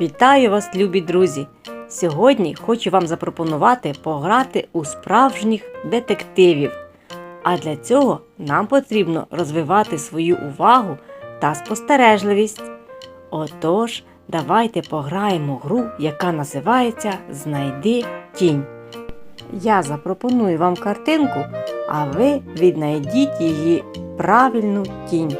Вітаю вас, любі друзі! Сьогодні хочу вам запропонувати пограти у справжніх детективів. А для цього нам потрібно розвивати свою увагу та спостережливість. Отож, давайте пограємо гру, яка називається Знайди тінь. Я запропоную вам картинку, а ви віднайдіть її правильну тінь.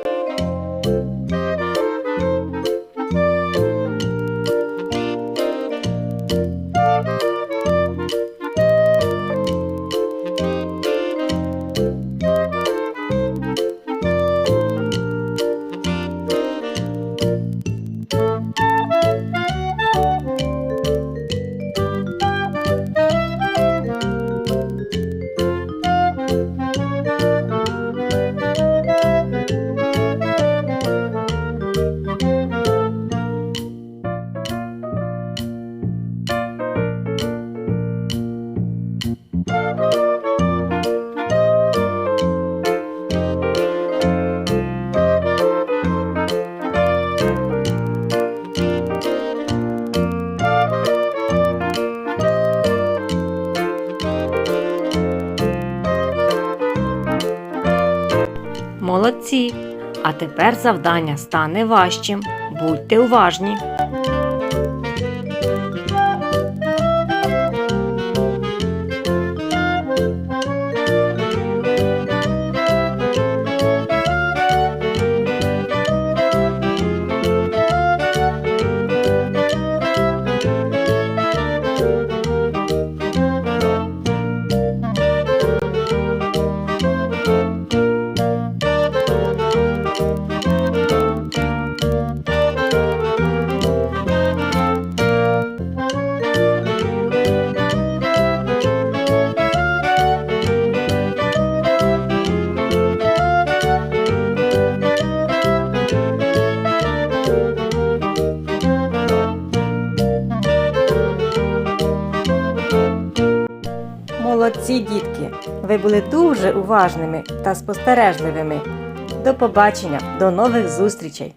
Молодці! А тепер завдання стане важчим. Будьте уважні. Молодці, дітки! Ви були дуже уважними та спостережливими. До побачення, до нових зустрічей!